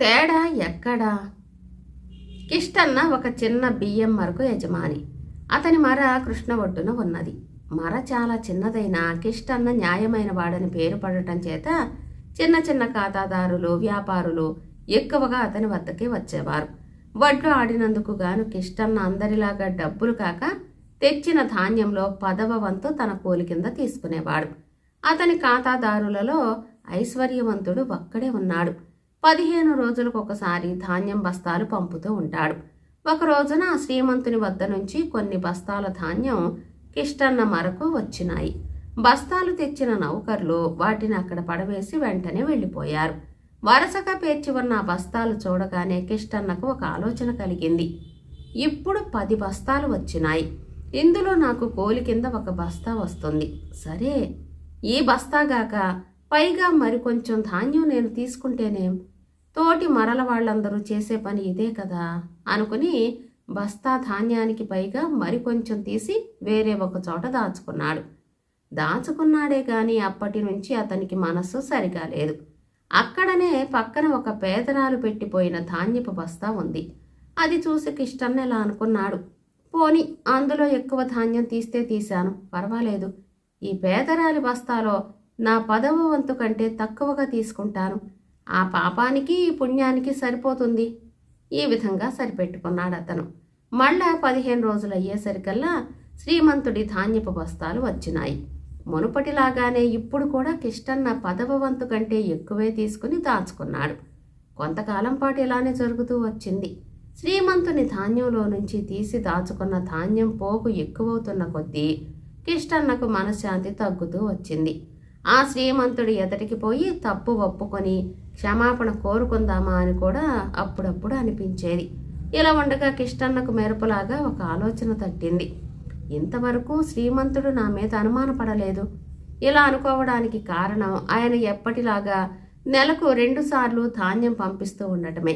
తేడా ఎక్కడా? కిష్టన్న ఒక చిన్న బియ్యం మరకు యజమాని. అతని మర కృష్ణ ఒడ్డున ఉన్నది. మర చాలా చిన్నదైన కిష్టన్న న్యాయమైన వాడని పేరు పడటం చేత చిన్న చిన్న ఖాతాదారులు వ్యాపారులు ఎక్కువగా అతని వద్దకే వచ్చేవారు. వడ్లు ఆడినందుకు గాను కిష్టన్న అందరిలాగా డబ్బులు కాక తెచ్చిన ధాన్యంలో పదవ వంతు తన కూలి కింద తీసుకునేవాడు. అతని ఖాతాదారులలో ఐశ్వర్యవంతుడు ఒక్కడే ఉన్నాడు. పదిహేను రోజులకు ఒకసారి ధాన్యం బస్తాలు పంపుతూ ఉంటాడు. ఒక రోజున ఆ శ్రీమంతుని వద్ద నుంచి కొన్ని బస్తాల ధాన్యం కిష్టన్న మరకు వచ్చినాయి. బస్తాలు తెచ్చిన నౌకర్లు వాటిని అక్కడ పడవేసి వెంటనే వెళ్ళిపోయారు. వరుసగా పేర్చి ఉన్న బస్తాలు చూడగానే కిష్టన్నకు ఒక ఆలోచన కలిగింది. ఇప్పుడు పది బస్తాలు వచ్చినాయి. ఇందులో నాకు కోలి కింద ఒక బస్తా వస్తుంది. సరే ఈ బస్తాగాక పైగా మరికొంచెం ధాన్యం నేను తీసుకుంటేనేం? తోటి మరల వాళ్ళందరూ చేసే పని ఇదే కదా అనుకుని బస్తా ధాన్యానికి పైగా మరికొంచెం తీసి వేరే ఒక చోట దాచుకున్నాడు. దాచుకున్నాడే గాని అప్పటి నుంచి అతనికి మనస్సు సరిగా లేదు. అక్కడనే పక్కన ఒక పేదరాలు పెట్టిపోయిన ధాన్యపు బస్తా ఉంది. అది చూసి కిష్టన్ ఎలా అనుకున్నాడు. పోని అందులో ఎక్కువ ధాన్యం తీస్తే తీశాను. పర్వాలేదు. ఈ పేదరాలి బస్తాలో నా పదవ వంతు కంటే తక్కువగా తీసుకుంటాను. ఆ పాపానికి పుణ్యానికి సరిపోతుంది. ఈ విధంగా సరిపెట్టుకున్నాడు అతను. మళ్ళా పదిహేను రోజులు అయ్యేసరికల్లా శ్రీమంతుడి ధాన్యపు బస్తాలు వచ్చినాయి. మునుపటిలాగానే ఇప్పుడు కూడా కిష్టన్న పదవ వంతు కంటే ఎక్కువే తీసుకుని దాచుకున్నాడు. కొంతకాలం పాటు ఇలానే జరుగుతూ వచ్చింది. శ్రీమంతుని ధాన్యంలో నుంచి తీసి దాచుకున్న ధాన్యం పోగు ఎక్కువవుతున్న కొద్దీ కిష్టన్నకు మనశ్శాంతి తగ్గుతూ వచ్చింది. ఆ శ్రీమంతుడి ఎదటికి పోయి తప్పు ఒప్పుకొని క్షమాపణ కోరుకుందామా అని కూడా అప్పుడప్పుడు అనిపించేది. ఇలా ఉండగా కిష్టన్నకు మెరుపులాగా ఒక ఆలోచన తట్టింది. ఇంతవరకు శ్రీమంతుడు నా మీద అనుమానపడలేదు. ఇలా అనుకోవడానికి కారణం ఆయన ఎప్పటిలాగా నెలకు రెండుసార్లు ధాన్యం పంపిస్తూ ఉండటమే.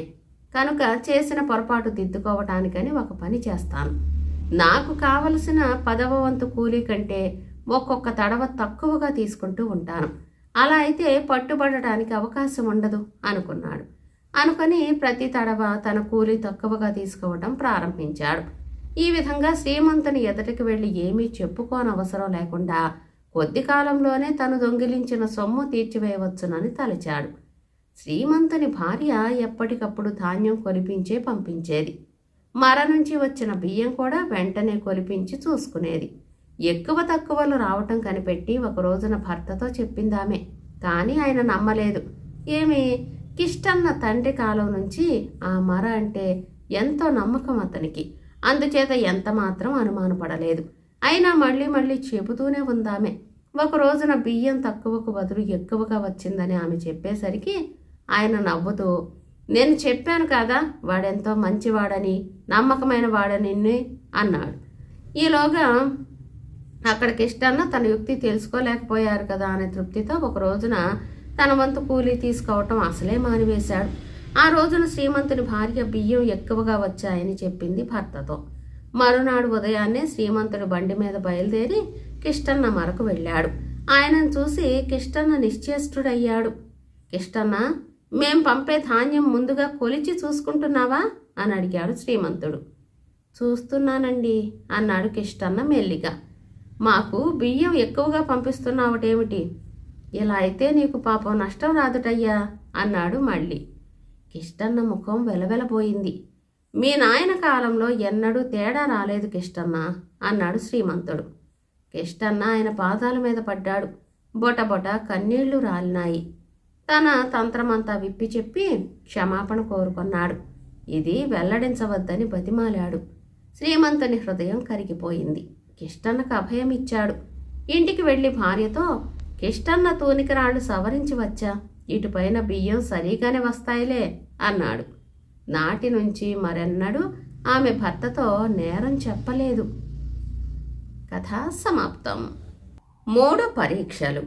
కనుక చేసిన పొరపాటు దిద్దుకోవటానికని ఒక పని చేస్తాను. నాకు కావలసిన పదవ వంతు కూలీ కంటే ఒక్కొక్క తడవ తక్కువగా తీసుకుంటూ ఉంటాను. అలా అయితే పట్టుబడటానికి అవకాశం ఉండదు అనుకున్నాడు. అనుకొని ప్రతి తడవ తన కూలి తక్కువగా తీసుకోవటం ప్రారంభించాడు. ఈ విధంగా శ్రీమంతుని ఎదుటికి వెళ్ళి ఏమీ చెప్పుకోనవసరం లేకుండా కొద్ది కాలంలోనే తను దొంగిలించిన సొమ్ము తీర్చివేయవచ్చునని తలచాడు. శ్రీమంతుని భార్య ఎప్పటికప్పుడు ధాన్యం కొలిపించే పంపించేది. మర నుంచి వచ్చిన బియ్యం కూడా వెంటనే కొలిపించి చూసుకునేది. ఎక్కువ తక్కువలు రావటం కనిపెట్టి ఒక రోజున భర్తతో చెప్పిందామే. కానీ ఆయన నమ్మలేదు. ఏమి? కిష్టన్న తండ్రి కాలం నుంచి ఆ మర అంటే ఎంతో నమ్మకం అతనికి. అందుచేత ఎంత మాత్రం అనుమానపడలేదు. అయినా మళ్ళీ మళ్ళీ చెబుతూనే ఉందామె. ఒక రోజున బియ్యం తక్కువకు బదులు ఎక్కువగా వచ్చిందని ఆమె చెప్పేసరికి ఆయన నవ్వుతూ నేను చెప్పాను కదా వాడెంతో మంచివాడని నమ్మకమైన వాడని అన్నాడు. ఈలోగా అక్కడికి ఇష్టన్న తన యుక్తి తెలుసుకోలేకపోయారు కదా అనే తృప్తితో ఒక రోజున తన వంతు కూలీ తీసుకోవటం అసలే మానివేశాడు. ఆ రోజున శ్రీమంతుని భార్య బియ్యం ఎక్కువగా వచ్చాయని చెప్పింది భర్తతో. మరునాడు ఉదయాన్నే శ్రీమంతుడు బండి మీద బయలుదేరి కిష్టన్న మరకు వెళ్ళాడు. ఆయనను చూసి కిష్టన్న నిశ్చేష్టుడయ్యాడు. కిష్టన్న మేం పంపే ధాన్యం ముందుగా కొలిచి చూసుకుంటున్నావా? అని అడిగాడు శ్రీమంతుడు. చూస్తున్నానండి అన్నాడు కిష్టన్న మెల్లిగా. మాకు బియ్యం ఎక్కువగా పంపిస్తున్నావటేమిటి? ఇలా అయితే నీకు పాపం నష్టం రాదుటయ్యా అన్నాడు మళ్ళీ. కిష్టన్న ముఖం వెలవెలబోయింది. మీ నాయన కాలంలో ఎన్నడూ తేడా రాలేదు కిష్టన్న అన్నాడు శ్రీమంతుడు. కిష్టన్న ఆయన పాదాల మీద పడ్డాడు. బొటబొట కన్నీళ్ళు రాలినాయి. తన తంత్రమంతా విప్పి చెప్పి క్షమాపణ కోరుకున్నాడు. ఇది వెల్లడించవద్దని బతిమాలాడు. శ్రీమంతుని హృదయం కరిగిపోయింది. కిష్టన్నకు అభయం ఇచ్చాడు ఇంటికి వెళ్ళి భార్యతో కిష్టన్న తూనికరాళ్ళు సవరించి వచ్చా? ఇటుపైన బియ్యం సరిగానే వస్తాయిలే అన్నాడు. నాటి నుంచి మరెన్నడూ ఆమె భర్తతో నేరం చెప్పలేదు. కథ సమాప్తం. మూడు పరీక్షలు.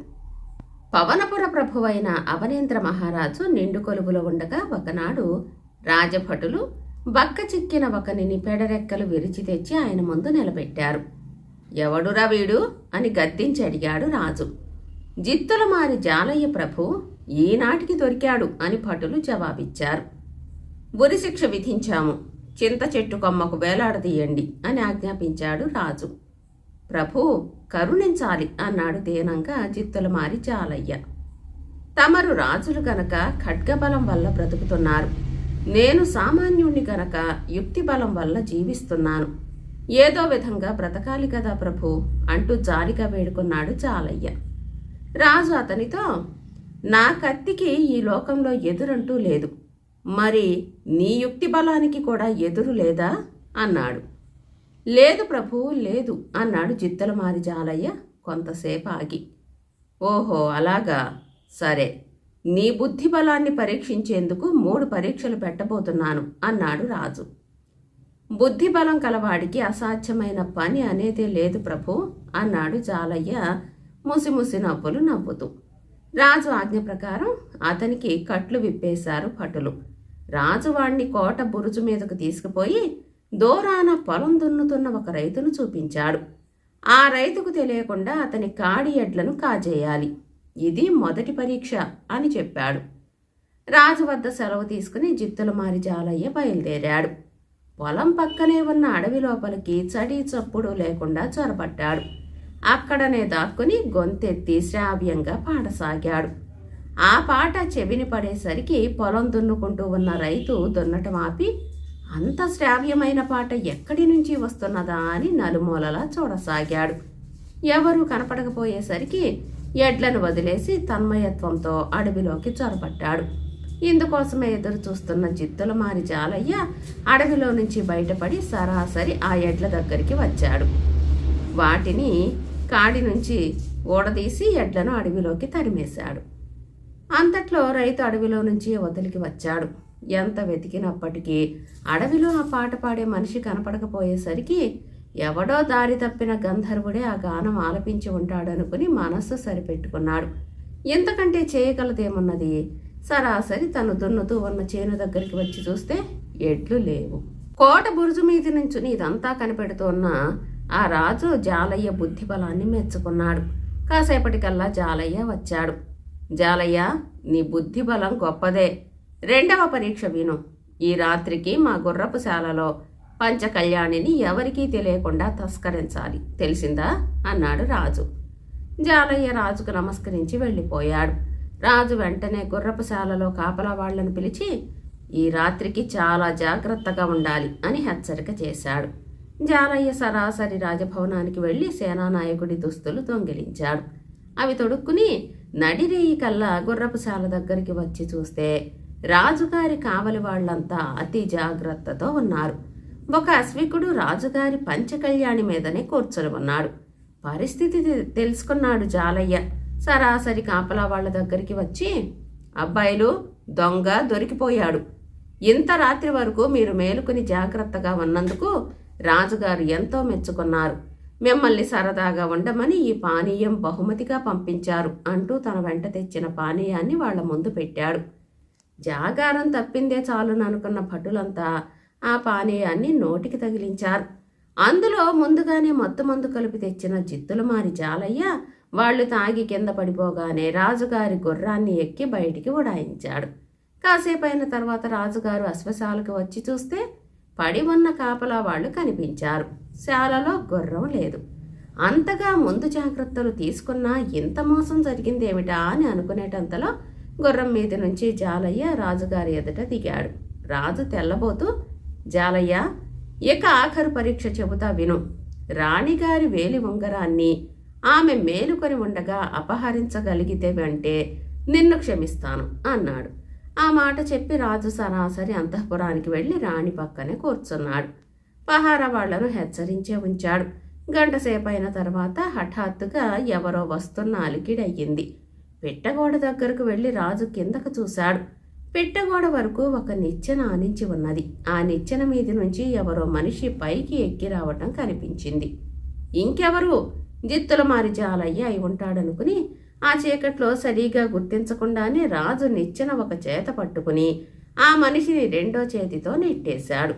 పవనపుర ప్రభువైన అవనేంద్ర మహారాజు నిండు కొలువులో ఉండగా ఒకనాడు రాజభటులు బక్క చిక్కిన ఒకనిని పెడరెక్కలు విరిచి తెచ్చి ఆయన ముందు నిలబెట్టారు. ఎవడురా వీడు? అని గద్దించి అడిగాడు రాజు. జిత్తుల మారి జాలయ్య ప్రభు ఈనాటికి దొరికాడు అని భటులు జవాబిచ్చారు. ఉరిశిక్ష విధించాము. చింత చెట్టు కొమ్మకు వేలాడదీయండి అని ఆజ్ఞాపించాడు రాజు. ప్రభు కరుణించాలి అన్నాడు దీనంగా జిత్తుల మారి జాలయ్య. తమరు రాజులు గనక ఖడ్గబలం వల్ల బ్రతుకుతున్నారు. నేను సామాన్యుణ్ణి గనక యుక్తి బలం వల్ల జీవిస్తున్నాను. ఏదో విధంగా బ్రతకాలి కదా ప్రభు అంటూ జాలిగా వేడుకున్నాడు చాలయ్య రాజు అతనితో నా కత్తికి ఈ లోకంలో ఎదురంటూ లేదు. మరి నీ యుక్తి బలానికి కూడా ఎదురు లేదా? అన్నాడు. లేదు ప్రభు లేదు అన్నాడు జిత్తలమారి జాలయ్య కొంతసేపు ఆగి. ఓహో అలాగా? సరే. నీ బుద్ధి బలాన్ని పరీక్షించేందుకు మూడు పరీక్షలు పెట్టబోతున్నాను అన్నాడు రాజు. బుద్ధి బలం కలవాడికి అసాధ్యమైన పని అనేదే లేదు ప్రభు అన్నాడు జాలయ్య ముసిముసి నవ్వులు నవ్వుతూ. రాజు ఆజ్ఞ ప్రకారం అతనికి కట్లు విప్పేశారు భటులు. రాజు వాణ్ణి కోట బురుజు మీదకు తీసుకుపోయి దూరాన పొలం దున్నుతున్న ఒక రైతును చూపించాడు. ఆ రైతుకు తెలియకుండా అతని కాడి ఎడ్లను కాజేయాలి. ఇది మొదటి పరీక్ష అని చెప్పాడు. రాజు వద్ద సెలవు తీసుకుని జిత్తులమారి జాలయ్య బయలుదేరాడు. పొలం పక్కనే ఉన్న అడవి లోపలికి చడి చప్పుడు లేకుండా చొరబడ్డాడు. అక్కడనే దాక్కుని గొంతెత్తి శ్రావ్యంగా పాడసాగాడు. ఆ పాట చెవిని పడేసరికి పొలం దున్నుకుంటూ ఉన్న రైతు దున్నటం ఆపి అంత శ్రావ్యమైన పాట ఎక్కడి నుంచి వస్తున్నదా? అని నలుమూలలా చూడసాగాడు. ఎవరూ కనపడకపోయేసరికి ఎడ్లను వదిలేసి తన్మయత్వంతో అడవిలోకి చొరబడ్డాడు. ఇందుకోసమే ఎదురు చూస్తున్న జిత్తుల మారి జాలయ్య అడవిలో నుంచి బయటపడి సరాసరి ఆ ఎడ్ల దగ్గరికి వచ్చాడు. వాటిని కాడి నుంచి ఊడదీసి ఎడ్లను అడవిలోకి తరిమేశాడు. అంతట్లో రైతు అడవిలో నుంచి వదిలికి వచ్చాడు. ఎంత వెతికినప్పటికీ అడవిలో ఆ పాట పాడే మనిషి కనపడకపోయేసరికి ఎవడో దారి తప్పిన గంధర్వుడే ఆ గానం ఆలపించి ఉంటాడనుకుని మనస్సు సరిపెట్టుకున్నాడు. ఎంతకంటే చేయగలదేమున్నది? సరాసరి తను దున్నుతూ ఉన్న చేను దగ్గరికి వచ్చి చూస్తే ఎడ్లు లేవు. కోట బురుజు మీది నుంచి ఇదంతా కనిపెడుతున్న ఆ రాజు జాలయ్య బుద్ధి బలాన్ని మెచ్చుకున్నాడు. కాసేపటికల్లా జాలయ్య వచ్చాడు. జాలయ్య నీ బుద్ధి బలం గొప్పదే. రెండవ పరీక్ష విను. ఈ రాత్రికి మా గుర్రపు శాలలో పంచకళ్యాణిని ఎవరికీ తెలియకుండా తస్కరించాలి. తెలిసిందా? అన్నాడు రాజు. జాలయ్య రాజుకు నమస్కరించి వెళ్ళిపోయాడు. రాజు వెంటనే గుర్రపుశాలలో కాపలా వాళ్ళను పిలిచి ఈ రాత్రికి చాలా జాగ్రత్తగా ఉండాలి అని హెచ్చరిక చేశాడు. జాలయ్య సరాసరి రాజభవనానికి వెళ్ళి సేనానాయకుడి దుస్తులు దొంగిలించాడు. అవి తొడుక్కుని నడిరేయి కల్లా గుర్రపుశాల దగ్గరికి వచ్చి చూస్తే రాజుగారి కావలి వాళ్ళంతా అతి జాగ్రత్తతో ఉన్నారు. ఒక అశ్వికుడు రాజుగారి పంచకళ్యాణి మీదనే కూర్చొని ఉన్నాడు. పరిస్థితి తెలుసుకున్నాడు జాలయ్య. సరాసరి కాపలా వాళ్ళ దగ్గరికి వచ్చి అబ్బాయిలు దొంగ దొరికిపోయాడు. ఇంత రాత్రి వరకు మీరు మేలుకుని జాగ్రత్తగా ఉన్నందుకు రాజుగారు ఎంతో మెచ్చుకున్నారు. మిమ్మల్ని సరదాగా ఉండమని ఈ పానీయం బహుమతిగా పంపించారు అంటూ తన వెంట తెచ్చిన పానీయాన్ని వాళ్ళ ముందు పెట్టాడు. జాగారం తప్పిందే చాలుననుకున్న భటులంతా ఆ పానీయాన్ని నోటికి తగిలించారు. అందులో ముందుగానే మత్తు మందు కలిపి తెచ్చిన జిత్తులమారి జాలయ్య వాళ్ళు తాగి కింద పడిపోగానే రాజుగారి గుర్రాన్ని ఎక్కి బయటికి ఉడాయించాడు కాసేపైన తర్వాత రాజుగారు అశ్వశాలకు వచ్చి చూస్తే పడి ఉన్న కాపలా వాళ్ళు కనిపించారు. శాలలో గుర్రం లేదు. అంతగా ముందు జాగ్రత్తలు తీసుకున్నా ఇంత మోసం జరిగిందేమిటా అని అనుకునేటంతలో గుర్రం మీద నుంచి జాలయ్య రాజుగారి ఎదుట దిగాడు. రాజు తెల్లబోతూ జాలయ్య ఇక ఆఖరు పరీక్ష చెబుతా విను. రాణిగారి వేలి ఉంగరాన్ని ఆమె మేలుకొని ఉండగా అపహరించగలిగితే అంటే నిన్ను క్షమిస్తాను అన్నాడు. ఆ మాట చెప్పి రాజు సరాసరి అంతఃపురానికి వెళ్ళి రాణి పక్కనే కూర్చున్నాడు. పహారా వాళ్ళను హెచ్చరించే ఉంచాడు. గంటసేపైన తర్వాత హఠాత్తుగా ఎవరో వస్తున్న అలికిడయ్యింది. పిట్టగోడ దగ్గరకు వెళ్ళి రాజు కిందకు చూశాడు. పిట్టగోడ వరకు ఒక నిచ్చెన ఆనించి ఉన్నది. ఆ నిచ్చెన మీది నుంచి ఎవరో మనిషి పైకి ఎక్కి రావటం కనిపించింది. ఇంకెవరు? జిత్తుల మారి జాలయ్య అయి ఉంటాడనుకుని ఆ చీకట్లో సరిగా గుర్తించకుండానే రాజు నిచ్చెన ఒక చేత పట్టుకుని ఆ మనిషిని రెండో చేతితో నెట్టేశాడు.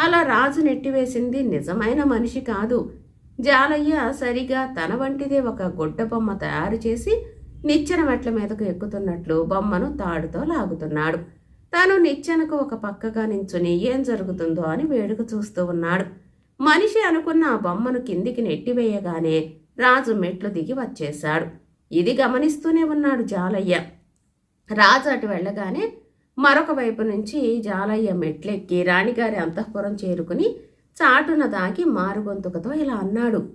అలా రాజు నెట్టివేసింది నిజమైన మనిషి కాదు. జాలయ్య సరిగా తన వంటిదే ఒక గుడ్డ బొమ్మ తయారు చేసి నిచ్చెన మెట్ల మీదకు ఎక్కుతున్నట్లు బొమ్మను తాడుతో లాగుతున్నాడు. తాను నిచ్చెనకు ఒక పక్కగా నించుని ఏం జరుగుతుందో అని వేడుక చూస్తూ ఉన్నాడు. మనిషి అనుకున్న ఆ బొమ్మను కిందికి నెట్టివేయగానే రాజు మెట్లు దిగి వచ్చేశాడు. ఇది గమనిస్తూనే ఉన్నాడు జాలయ్య. రాజు అటు వెళ్ళగానే మరొక వైపు నుంచి జాలయ్య మెట్లెక్కి రాణిగారి అంతఃపురం చేరుకుని చాటున దాగి మారుగొంతుకతో ఇలా అన్నాడు.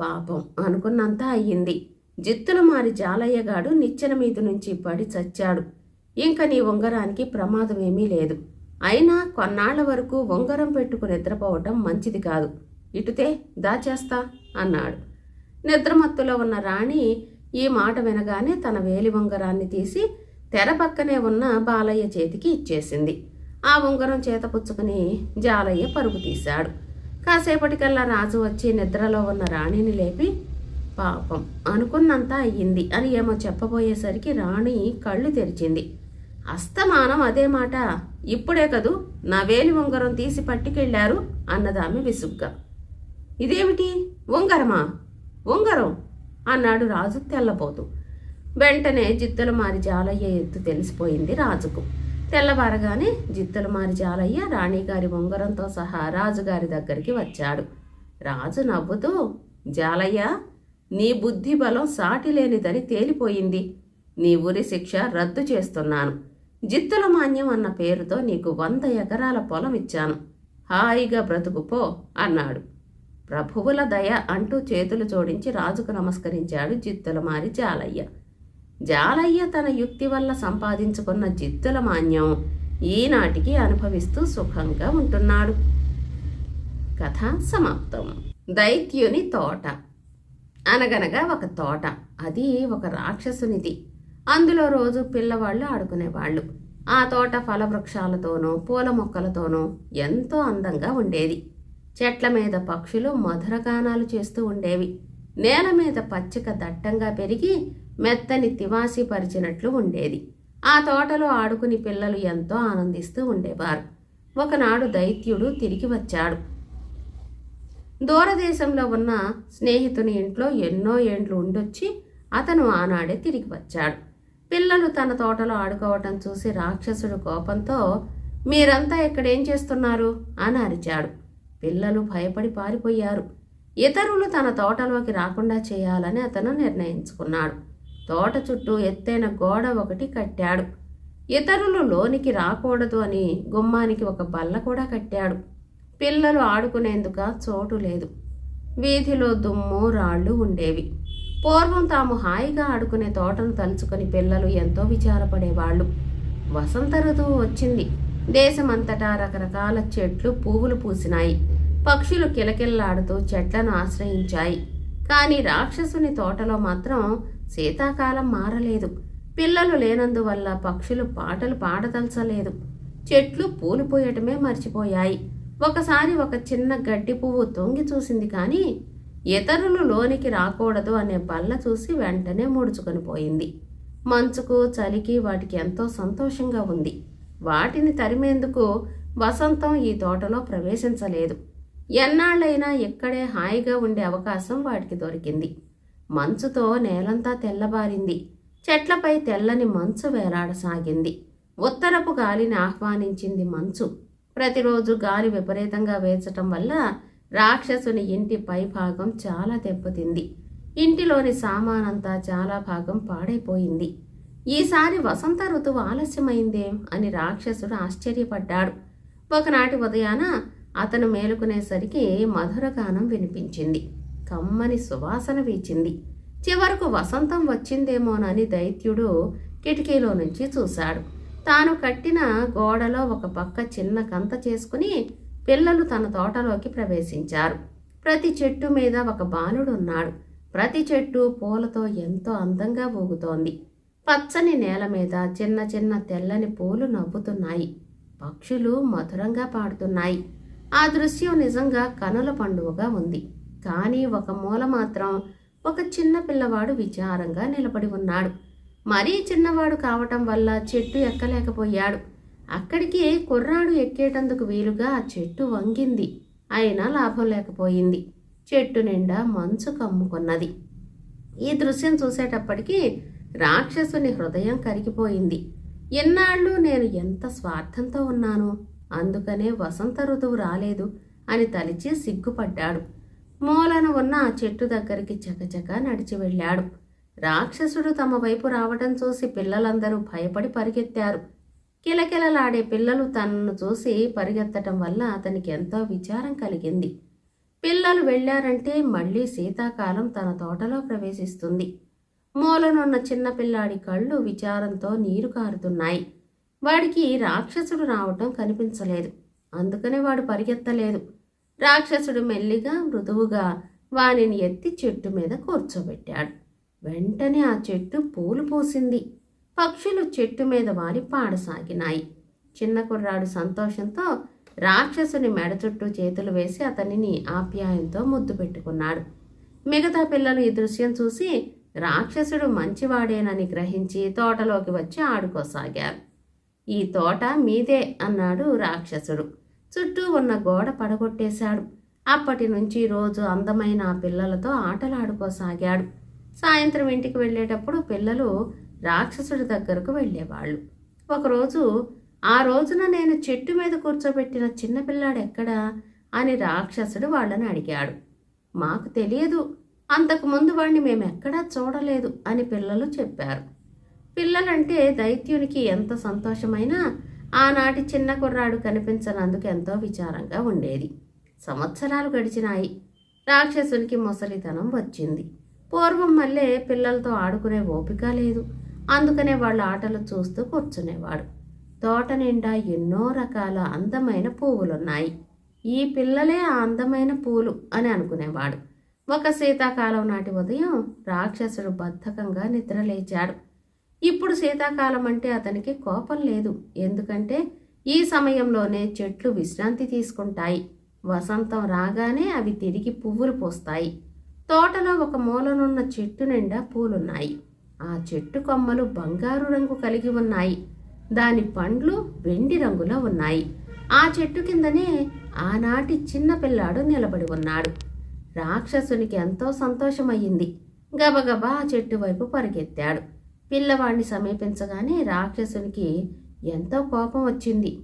పాపం అనుకున్నంత అయ్యింది. జిత్తులు మారి జాలయ్యగాడు నిచ్చెన మీద నుంచి పడి చచ్చాడు. ఇంక నీ ఉంగరానికి ప్రమాదమేమీ లేదు. అయినా కొన్నాళ్ళ వరకు ఉంగరం పెట్టుకు నిద్రపోవటం మంచిది కాదు. ఇటుతే దాచేస్తా అన్నాడు. నిద్రమత్తులో ఉన్న రాణి ఈ మాట వినగానే తన వేలి ఉంగరాన్ని తీసి తెర పక్కనే ఉన్న బాలయ్య చేతికి ఇచ్చేసింది. ఆ ఉంగరం చేత పుచ్చుకుని జాలయ్య పరుగు తీశాడు. కాసేపటికల్లా రాజు వచ్చి నిద్రలో ఉన్న రాణిని లేపి పాపం అనుకున్నంత అయ్యింది అని ఏమో చెప్పబోయేసరికి రాణి కళ్ళు తెరిచింది. అస్తమానం అదే మాట. ఇప్పుడే కదూ నా వేలి ఉంగరం తీసి పట్టుకెళ్ళారు అన్నదామె విసుగ్గా. ఇదేమిటి? ఉంగరమా? ఉంగరం అన్నాడు రాజు తెల్లబోతూ. వెంటనే జిత్తుల మారి జాలయ్య ఎత్తు తెలిసిపోయింది రాజుకు. తెల్లవారగానే జిత్తుల మారి జాలయ్య రాణిగారి ఉంగరంతో సహా రాజుగారి దగ్గరికి వచ్చాడు. రాజు నవ్వుతూ జాలయ్య నీ బుద్ధి బలం సాటి లేనిదని తేలిపోయింది. నీ ఉరి శిక్ష రద్దు చేస్తున్నాను. జిత్తుల మాన్యం అన్న పేరుతో నీకు వంద ఎకరాల పొలం ఇచ్చాను. హాయిగా బ్రతుకుపో అన్నాడు. ప్రభువుల దయ అంటూ చేతులు జోడించి రాజుకు నమస్కరించాడు జిత్తుల మారి జాలయ్య. జాలయ్య తన యుక్తి వల్ల సంపాదించుకున్న జిత్తుల మాన్యం ఈనాటికి అనుభవిస్తూ సుఖంగా ఉంటున్నాడు. కథ సమాప్తం. దైత్యుని తోట. అనగనగా ఒక తోట. అది ఒక రాక్షసునిది. అందులో రోజు పిల్లవాళ్ళు ఆడుకునేవాళ్ళు. ఆ తోట ఫలవృక్షాలతోనూ పూల మొక్కలతోనూ ఎంతో అందంగా ఉండేది. చెట్ల మీద పక్షులు మధురగానాలు చేస్తూ ఉండేవి. నేల మీద పచ్చిక దట్టంగా పెరిగి మెత్తని తివాసి పరిచినట్లు ఉండేది. ఆ తోటలో ఆడుకుని పిల్లలు ఎంతో ఆనందిస్తూ ఉండేవారు. ఒకనాడు దైత్యుడు తిరిగి వచ్చాడు. దూరదేశంలో ఉన్న స్నేహితుని ఇంట్లో ఎన్నో ఏండ్లు ఉండొచ్చి అతను ఆనాడే తిరిగి వచ్చాడు. పిల్లలు తన తోటలో ఆడుకోవటం చూసి రాక్షసుడు కోపంతో మీరంతా ఇక్కడేం చేస్తున్నారు? అని అరిచాడు. పిల్లలు భయపడి పారిపోయారు. ఇతరులు తన తోటలోకి రాకుండా చేయాలని అతను నిర్ణయించుకున్నాడు. తోట చుట్టూ ఎత్తైన గోడ ఒకటి కట్టాడు. ఇతరులు లోనికి రాకూడదు అని గుమ్మానికి ఒక బల్ల కూడా కట్టాడు. పిల్లలు ఆడుకునేందుకు చోటు లేదు. వీధిలో దుమ్ము రాళ్ళు ఉండేవి. పూర్వం తాము హాయిగా ఆడుకునే తోటను తలుచుకొని పిల్లలు ఎంతో విచారపడేవాళ్ళు. వసంత ఋతువు వచ్చింది. దేశమంతటా రకరకాల చెట్లు పువ్వులు పూసినాయి. పక్షులు కిలకిల్లాడుతూ చెట్లను ఆశ్రయించాయి. కానీ రాక్షసుని తోటలో మాత్రం శీతాకాలం మారలేదు. పిల్లలు లేనందువల్ల పక్షులు పాటలు పాడదలచలేదు. చెట్లు పూలు పూయటమే మర్చిపోయాయి. ఒకసారి ఒక చిన్న గడ్డి పువ్వు తొంగి చూసింది కానీ ఇతరులు లోనికి రాకూడదు అనే బల్ల చూసి వెంటనే ముడుచుకొని పోయింది. మంచుకు చలికి వాటికి ఎంతో సంతోషంగా ఉంది. వాటిని తరిమేందుకు వసంతం ఈ తోటలో ప్రవేశించలేదు. ఎన్నాళ్ళైనా ఇక్కడే హాయిగా ఉండే అవకాశం వాటికి దొరికింది. మంచుతో నేలంతా తెల్లబారింది. చెట్లపై తెల్లని మంచు వేలాడసాగింది. ఉత్తరపు గాలిని ఆహ్వానించింది మంచు. ప్రతిరోజు గాలి విపరీతంగా వేచటం వల్ల రాక్షసుని ఇంటి పై భాగం చాలా దెబ్బతింది. ఇంటిలోని సామానంతా చాలా భాగం పాడైపోయింది. ఈసారి వసంత ఋతువు ఆలస్యమైందేం అని రాక్షసుడు ఆశ్చర్యపడ్డాడు. ఒకనాటి ఉదయాన అతను మేలుకునేసరికి మధురగానం వినిపించింది. కమ్మని సువాసన వీచింది. చివరకు వసంతం వచ్చిందేమోనని దైత్యుడు కిటికీలో నుంచి చూశాడు. తాను కట్టిన గోడలో ఒక పక్క చిన్న కంత చేసుకుని పిల్లలు తన తోటలోకి ప్రవేశించారు. ప్రతి చెట్టు మీద ఒక బాలుడున్నాడు ప్రతి చెట్టు పూలతో ఎంతో అందంగా ఊగుతోంది. పచ్చని నేల మీద చిన్న చిన్న తెల్లని పూలు నవ్వుతున్నాయి. పక్షులు మధురంగా పాడుతున్నాయి. ఆ దృశ్యం నిజంగా కనుల పండువగా ఉంది. కానీ ఒక మూల మాత్రం ఒక చిన్న పిల్లవాడు విచారంగా నిలబడి ఉన్నాడు. మరీ చిన్నవాడు కావటం వల్ల చెట్టు ఎక్కలేకపోయాడు. అక్కడికి కుర్రాడు ఎక్కేటందుకు వీలుగా ఆ చెట్టు వంగింది. అయినా లాభం లేకపోయింది. చెట్టు నిండా మంచు కమ్ముకున్నది. ఈ దృశ్యం చూసేటప్పటికీ రాక్షసుని హృదయం కరిగిపోయింది. ఎన్నాళ్ళు నేను ఎంత స్వార్థంతో ఉన్నాను అందుకనే వసంత ఋతువు రాలేదు అని తలిచి సిగ్గుపడ్డాడు. మూలన ఉన్న ఆ చెట్టు దగ్గరికి చకచక నడిచి వెళ్ళాడు. రాక్షసుడు తమ వైపు రావడం చూసి పిల్లలందరూ భయపడి పరిగెత్తారు. కిలకిలలాడే పిల్లలు తనను చూసి పరిగెత్తటం వల్ల అతనికి ఎంతో విచారం కలిగింది. పిల్లలు వెళ్ళారంటే మళ్ళీ శీతాకాలం తన తోటలో ప్రవేశిస్తుంది. మూలనున్న చిన్న పిల్లాడి కళ్ళు విచారంతో నీరు కారుతున్నాయి. వాడికి రాక్షసుడు రావటం కనిపించలేదు. అందుకనే వాడు పరిగెత్తలేదు. రాక్షసుడు మెల్లిగా మృదువుగా వానిని ఎత్తి చెట్టు మీద కూర్చోబెట్టాడు. వెంటనే ఆ చెట్టు పూలు పూసింది. పక్షులు చెట్టు మీద వాలి పాడసాగినాయి చిన్న కుర్రాడు సంతోషంతో రాక్షసుని మెడ చుట్టూ చేతులు వేసి అతనిని ఆప్యాయంతో ముద్దు పెట్టుకున్నాడు. మిగతా పిల్లలు ఈ దృశ్యం చూసి రాక్షసుడు మంచివాడేనని గ్రహించి తోటలోకి వచ్చి ఆడుకోసాగారు ఈ తోట మీదే అన్నాడు రాక్షసుడు. చుట్టూ ఉన్న గోడ పడగొట్టేశాడు. అప్పటి నుంచి రోజు అందమైన ఆ పిల్లలతో ఆటలాడుకోసాగాడు. సాయంత్రం ఇంటికి వెళ్ళేటప్పుడు పిల్లలు రాక్షసుడి దగ్గరకు వెళ్ళేవాళ్ళు. ఒకరోజు ఆ రోజున నేను చెట్టు మీద కూర్చోబెట్టిన చిన్నపిల్లాడెక్కడా అని రాక్షసుడు వాళ్ళని అడిగాడు. మాకు తెలియదు అంతకుముందు వాడిని మేము ఎక్కడా చూడలేదు అని పిల్లలు చెప్పారు. పిల్లలంటే దైత్యునికి ఎంత సంతోషమైనా ఆనాటి చిన్న కుర్రాడు కనిపించనందుకు ఎంతో విచారంగా ఉండేది. సంవత్సరాలు గడిచినాయి. రాక్షసునికి ముసలితనం వచ్చింది. పూర్వం మళ్ళీ పిల్లలతో ఆడుకునే ఓపిక లేదు. అందుకనే వాళ్ళ ఆటలు చూస్తూ కూర్చునేవాడు తోట నిండా ఎన్నో రకాల అందమైన పువ్వులున్నాయి. ఈ పిల్లలే ఆ అందమైన పూలు అని అనుకునేవాడు. ఒక శీతాకాలం నాటి ఉదయం రాక్షసుడు బద్ధకంగా నిద్రలేచాడు ఇప్పుడు శీతాకాలం అంటే అతనికి కోపం లేదు. ఎందుకంటే ఈ సమయంలోనే చెట్లు విశ్రాంతి తీసుకుంటాయి. వసంతం రాగానే అవి తిరిగి పువ్వులు పోస్తాయి. తోటలో ఒక మూలనున్న చెట్టు నిండా పూలున్నాయి. ఆ చెట్టు కొమ్మలు బంగారు రంగు కలిగి ఉన్నాయి. దాని పండ్లు వెండి రంగులో ఉన్నాయి. ఆ చెట్టు కిందనే ఆనాటి చిన్న పిల్లాడు నిలబడి ఉన్నాడు. రాక్షసునికి ఎంతో సంతోషమయ్యింది. గబగబా చెట్టు వైపు పరిగెత్తాడు. పిల్లవాడిని సమీపించగానే రాక్షసునికి ఎంతో కోపం వచ్చింది.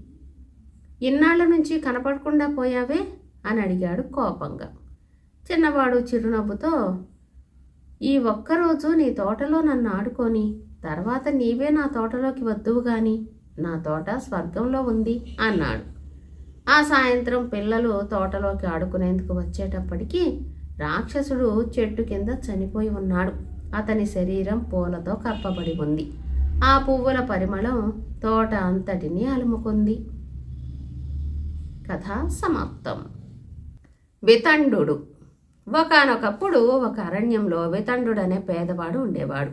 ఇన్నాళ్ళ నుంచి కనపడకుండా పోయావే? అని అడిగాడు కోపంగా. చిన్నవాడు చిరునవ్వుతో ఈ ఒక్కరోజు నీ తోటలో నన్ను ఆడుకొని తర్వాత నీవే నా తోటలోకి వద్దువు గాని నా తోట స్వర్గంలో ఉంది అన్నాడు. ఆ సాయంత్రం పిల్లలు తోటలోకి ఆడుకునేందుకు వచ్చేటప్పటికి రాక్షసుడు చెట్టు కింద చనిపోయి ఉన్నాడు. అతని శరీరం పూలతో కప్పబడి ఉంది. ఆ పువ్వుల పరిమళం తోట అంతటిని అలుముకుంది. కథ సమాప్తం. వితండు ఒకనొకప్పుడు ఒక అరణ్యంలో వితండు అనే పేదవాడు ఉండేవాడు.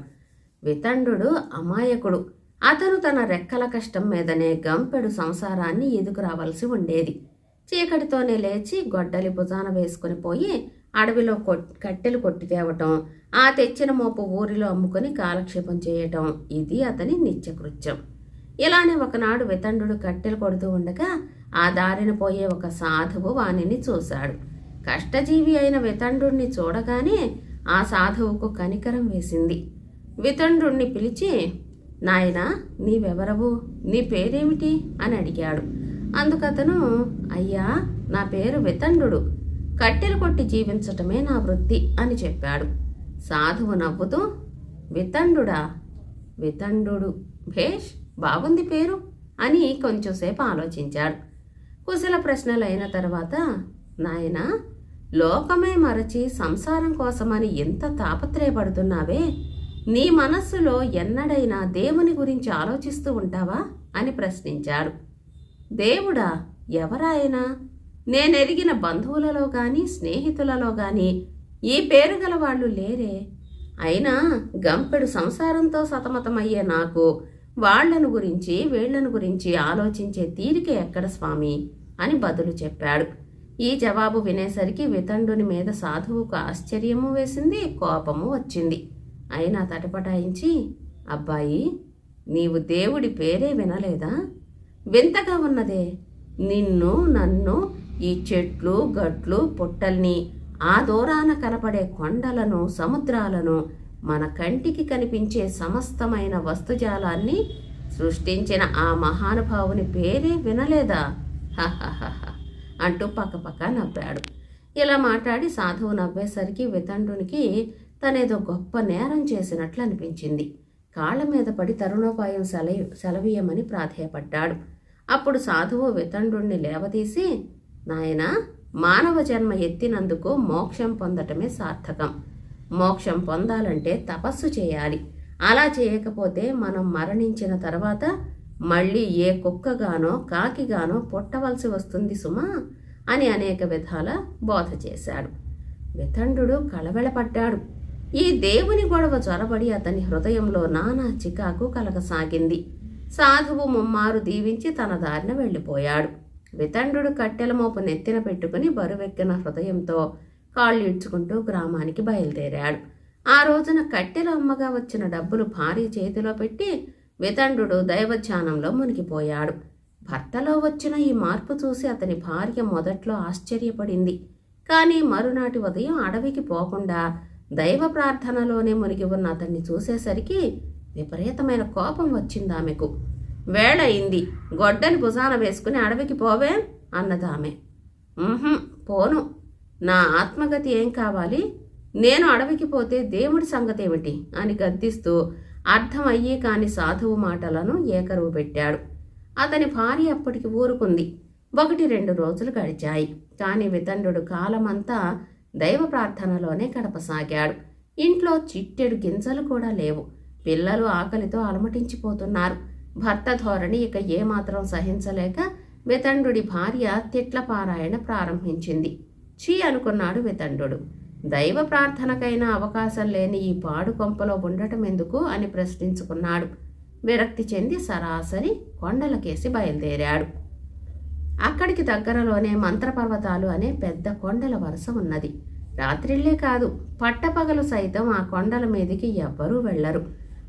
వితండు అమాయకుడు. అతను తన రెక్కల కష్టం మీదనే గంపెడు సంసారాన్ని ఎదుకురావలసి ఉండేది. చీకటితోనే లేచి గొడ్డలి భుజాన వేసుకుని పోయి అడవిలో కొట్ కట్టెలు కొట్టి తేవటం ఆ తెచ్చిన మోపు ఊరిలో అమ్ముకొని కాలక్షేపం చేయటం ఇది అతని నిత్యకృత్యం. ఇలానే ఒకనాడు వితండు కట్టెలు కొడుతూ ఉండగా ఆ దారిన పోయే ఒక సాధువు వానిని చూశాడు. కష్టజీవి అయిన వితండుణ్ణి చూడగానే ఆ సాధువుకు కనికరం వేసింది. వితండుణ్ణి పిలిచి నాయనా నీవెవరవు? నీ పేరేమిటి? అని అడిగాడు. అందుకతను అయ్యా నా పేరు వితండు కట్టెలు కొట్టి జీవించటమే నా వృత్తి అని చెప్పాడు. సాధువు నవ్వుతూ వితండుడా? వితండు భేష్ బాగుంది పేరు? అని కొంచెంసేపు ఆలోచించాడు. కుశల ప్రశ్నలు అయిన తర్వాత నాయనా లోకమే మరచి సంసారం కోసమని ఎంత తాపత్రయపడుతున్నావే? నీ మనస్సులో ఎన్నడైనా దేవుని గురించి ఆలోచిస్తూ ఉంటావా? అని ప్రశ్నించాడు. దేవుడా ఎవరాయనా? నేనెరిగిన బంధువులలో కానీ స్నేహితులలో కానీ ఈ పేరు గల వాళ్ళు లేరే? అయినా గంపెడు సంసారంతో సతమతమయ్యే నాకు వాళ్ళను గురించి వీళ్ళను గురించి ఆలోచించే తీరిక ఎక్కడ స్వామి? అని బదులు చెప్పాడు. ఈ జవాబు వినేసరికి వితండుని మీద సాధువుకు ఆశ్చర్యము వేసింది కోపము వచ్చింది. అయినా తటపటాయించి అబ్బాయి నీవు దేవుడి పేరే వినలేదా? వింతగా ఉన్నదే. నిన్ను నన్ను ఈ చెట్లు గట్లు పుట్టల్ని ఆ దూరాన కనపడే కొండలను సముద్రాలను మన కంటికి కనిపించే సమస్తమైన వస్తుజాలాన్ని సృష్టించిన ఆ మహానుభావుని పేరే వినలేదా? అంటూ పక్కపక్క నవ్వాడు. ఇలా మాట్లాడి సాధువు నవ్వేసరికి వితండునికి తనేదో గొప్ప నేరం చేసినట్లు అనిపించింది కాళ్ళ మీద పడి తరుణోపాయం సెల సెలవీయమని ప్రాధేయపడ్డాడు. అప్పుడు సాధువు వితండుణ్ణి లేవదీసి నాయనా మానవ జన్మ ఎత్తినందుకు మోక్షం పొందటమే సార్థకం. మోక్షం పొందాలంటే తపస్సు చేయాలి. అలా చేయకపోతే మనం మరణించిన తర్వాత మళ్ళీ ఏ కుక్కగానో కాకిగానో పుట్టవలసి వస్తుంది సుమా అని అనేక విధాల బోధ చేశాడు. వితండు కలవెళపడ్డాడు ఈ దేవుని గొడవ జ్వరబడి అతని హృదయంలో నానా చికాకు కలగసాగింది. సాధువు ముమ్మారు దీవించి తన దారిన వెళ్ళిపోయాడు. వితండు కట్టెల మోపు నెత్తిన పెట్టుకుని బరువెక్కిన హృదయంతో కాళ్ళీడ్చుకుంటూ గ్రామానికి బయలుదేరాడు. ఆ రోజున కట్టెల అమ్మగా వచ్చిన డబ్బులు భార్య చేతిలో పెట్టి వితండు దైవధ్యానంలో మునిగిపోయాడు. భర్తలో వచ్చిన ఈ మార్పు చూసి అతని భార్య మొదట్లో ఆశ్చర్యపడింది. కానీ మరునాటి ఉదయం అడవికి పోకుండా దైవ ప్రార్థనలోనే మునిగి ఉన్న అతన్ని చూసేసరికి విపరీతమైన కోపం వచ్చింది ఆమెకు. వేళయింది. గొడ్డని భుజాన వేసుకుని అడవికి పోవే అన్నదామె. ఆమె పోను. నా ఆత్మగతి ఏం కావాలి? నేను అడవికి పోతే దేవుడి సంగతి ఏమిటి అని గద్దిస్తూ అర్థం కాని సాధువు మాటలను ఏకరువు పెట్టాడు. అతని భార్య అప్పటికి ఊరుకుంది. ఒకటి రెండు రోజులు గడిచాయి. కానీ వితండు కాలమంతా దైవ ప్రార్థనలోనే గడపసాగాడు. ఇంట్లో చిట్టెడు గింజలు కూడా లేవు. పిల్లలు ఆకలితో అలమటించిపోతున్నారు. భర్త ధోరణి ఇక ఏమాత్రం సహించలేక వితండుడి భార్య తిట్ల పారాయణ ప్రారంభించింది. చీ అనుకున్నాడు వితండు దైవ ప్రార్థనకైనా అవకాశం లేని ఈ పాడు కొంపలో ఉండటం ఎందుకు అని ప్రశ్నించుకున్నాడు. విరక్తి చెంది సరాసరి కొండలకేసి బయలుదేరాడు. అక్కడికి దగ్గరలోనే మంత్రపర్వతాలు అనే పెద్ద కొండల వరుస ఉన్నది. రాత్రిళ్ళే కాదు పట్టపగలు సైతం ఆ కొండల మీదికి ఎవ్వరూ వెళ్ళరు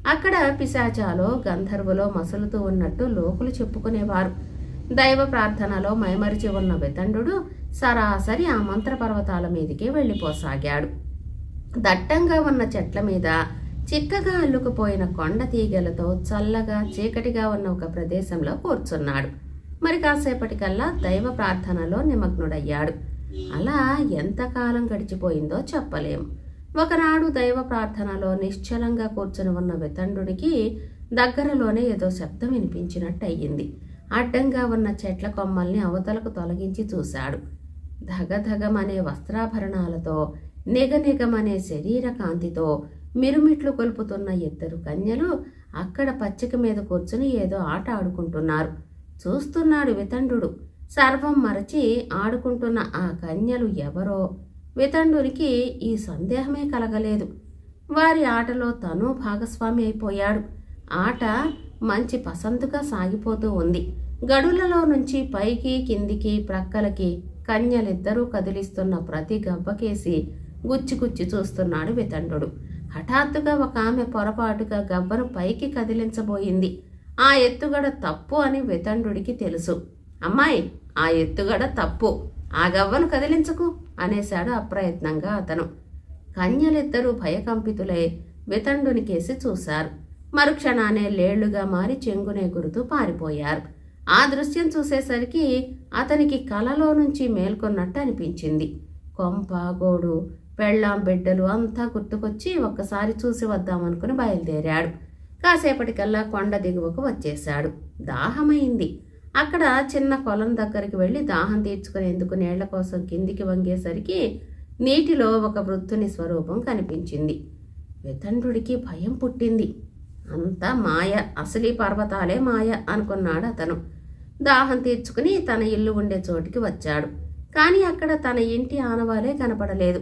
అక్కడ పిశాచాలో గంధర్వులో మసులుతూ ఉన్నట్టు లోకులు చెప్పుకునేవారు. దైవ ప్రార్థనలో మైమరిచి ఉన్న వితండు సరాసరి ఆ మంత్రపర్వతాల మీదికే వెళ్ళిపోసాగాడు. దట్టంగా ఉన్న చెట్ల మీద చిక్కగా అల్లుకుపోయిన కొండ తీగలతో చల్లగా చీకటిగా ఉన్న ఒక ప్రదేశంలో కూర్చున్నాడు. మరి కాసేపటికల్లా దైవ ప్రార్థనలో నిమగ్నుడయ్యాడు. అలా ఎంతకాలం గడిచిపోయిందో చెప్పలేం. ఒకనాడు దైవ ప్రార్థనలో నిశ్చలంగా కూర్చుని ఉన్న వితండుడికి దగ్గరలోనే ఏదో శబ్దం వినిపించినట్టు అయ్యింది అడ్డంగా ఉన్న చెట్ల కొమ్మల్ని అవతలకు తొలగించి చూశాడు. ధగధగమనే వస్త్రాభరణాలతో నిగనిగమనే శరీర కాంతితో మిరుమిట్లు కొలుపుతున్న ఇద్దరు కన్యలు అక్కడ పచ్చిక మీద కూర్చుని ఏదో ఆట ఆడుకుంటున్నారు. చూస్తున్నాడు వితండు సర్వం మరచి ఆడుకుంటున్న ఆ కన్యలు ఎవరో? వితండునికి ఈ సందేహమే కలగలేదు. వారి ఆటలో తను భాగస్వామి అయిపోయాడు. ఆట మంచి పసందుగా సాగిపోతూ ఉంది. గడులలో నుంచి పైకి కిందికి ప్రక్కలకి కన్యలిద్దరూ కదిలిస్తున్న ప్రతి గబ్బకేసి గుచ్చి గుచ్చి చూస్తున్నాడు వితండు హఠాత్తుగా ఒక ఆమె పొరపాటుగా గవ్వను పైకి కదిలించబోయింది. ఆ ఎత్తుగడ తప్పు అని వితండుడికి తెలుసు. అమ్మాయి ఆ ఎత్తుగడ తప్పు. ఆ గవ్వను కదిలించకు అనేశాడు అప్రయత్నంగా అతను. కన్యలిద్దరూ భయకంపితులై వితండునికేసి చూశారు. మరుక్షణానే లేళ్ళుగా మారి చెంగునే గురుతూ పారిపోయారు. ఆ దృశ్యం చూసేసరికి అతనికి కలలో నుంచి మేల్కొన్నట్టు అనిపించింది. కొంప గోడు పెళ్ళాం బిడ్డలు అంతా గుర్తుకొచ్చి ఒక్కసారి చూసి వద్దామనుకుని బయలుదేరాడు. కాసేపటికల్లా కొండ దిగువకు వచ్చేశాడు. దాహమైంది. అక్కడ చిన్న కొలం దగ్గరికి వెళ్ళి దాహం తీర్చుకునేందుకు నీళ్ళ కోసం కిందికి వంగేసరికి నీటిలో ఒక వృద్ధుని స్వరూపం కనిపించింది. వితండ్రుడికి భయం పుట్టింది. అంతా మాయ అసలీ పర్వతాలే మాయ అనుకున్నాడు అతను. దాహం తీర్చుకుని తన ఇల్లు ఉండే చోటికి వచ్చాడు. కానీ అక్కడ తన ఇంటి ఆనవాలే కనపడలేదు.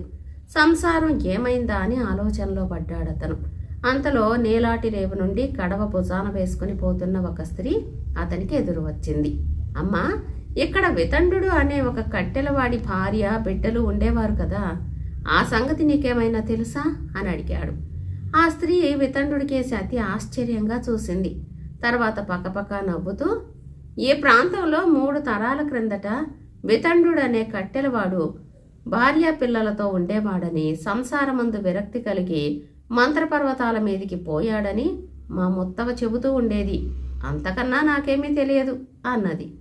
సంసారం ఏమైందా అని ఆలోచనలో పడ్డాడు అతను అంతలో నేలాటి రేవు నుండి కడవ భుజాన వేసుకుని పోతున్న ఒక స్త్రీ అతనికి ఎదురు వచ్చింది అమ్మా ఇక్కడ వితండు అనే ఒక కట్టెలవాడి భార్య బిడ్డలు ఉండేవారు కదా. ఆ సంగతి నీకేమైనా తెలుసా? అని అడిగాడు. ఆ స్త్రీ వితండుడికేసి అతి ఆశ్చర్యంగా చూసింది. తర్వాత పక్కపక్క నవ్వుతూ ఈ ప్రాంతంలో మూడు తరాల క్రిందట వితండు అనే కట్టెలవాడు భార్యా పిల్లలతో ఉండేవాడని సంసారమందు విరక్తి కలిగి మంత్రపర్వతాల మీదికి పోయాడని మా ముత్తవ చెబుతూ ఉండేది. అంతకన్నా నాకేమీ తెలియదు అన్నది.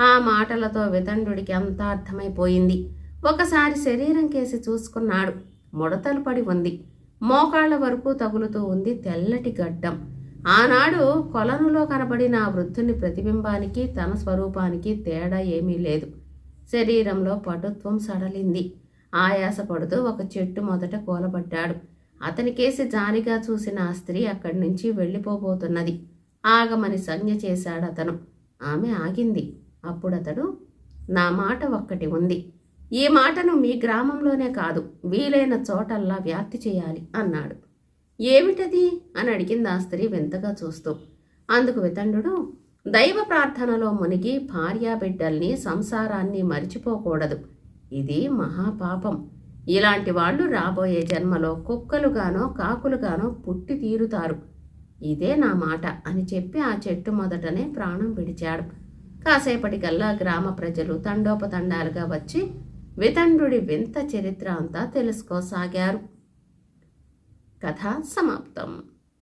ఆ మాటలతో వితండుడికి అంతా అర్థమైపోయింది. ఒకసారి శరీరం కేసి చూసుకున్నాడు. ముడతలు పడి ఉంది. మోకాళ్ళ వరకు తగులుతూ ఉంది తెల్లటి గడ్డం. ఆనాడు కొలనులో కనబడిన ఆ వృద్ధుని ప్రతిబింబానికి తన స్వరూపానికి తేడా ఏమీ లేదు. శరీరంలో పటుత్వం సడలింది. ఆయాసపడుతూ ఒక చెట్టు మొదట కూలబడ్డాడు. అతనికేసి జాలిగా చూసిన ఆ స్త్రీ అక్కడి నుంచి వెళ్ళిపోబోతున్నది. ఆగమని సంజ్ఞ చేశాడు అతను ఆమె ఆగింది. అప్పుడతడు నా మాట ఒక్కటి ఉంది. ఈ మాటను మీ గ్రామంలోనే కాదు వీలైన చోటల్లా వ్యాప్తి చేయాలి అన్నాడు. ఏమిటది? అని అడిగింది ఆ స్త్రీ వింతగా చూస్తూ. అందుకు వితండు దైవ ప్రార్థనలో మునిగి భార్యాబిడ్డల్ని సంసారాన్ని మరిచిపోకూడదు. ఇది మహాపాపం. ఇలాంటి వాళ్ళు రాబోయే జన్మలో కుక్కలుగానో కాకులుగానో పుట్టి తీరుతారు. ఇదే నా మాట అని చెప్పి ఆ చెట్టు మొదటనే ప్రాణం విడిచాడు. కాసేపటికల్లా గ్రామ ప్రజలు తండోపతండాలుగా వచ్చి వితండ్రుడి వింత చరిత్ర అంతా తెలుసుకోసాగారు. కథ సమాప్తం.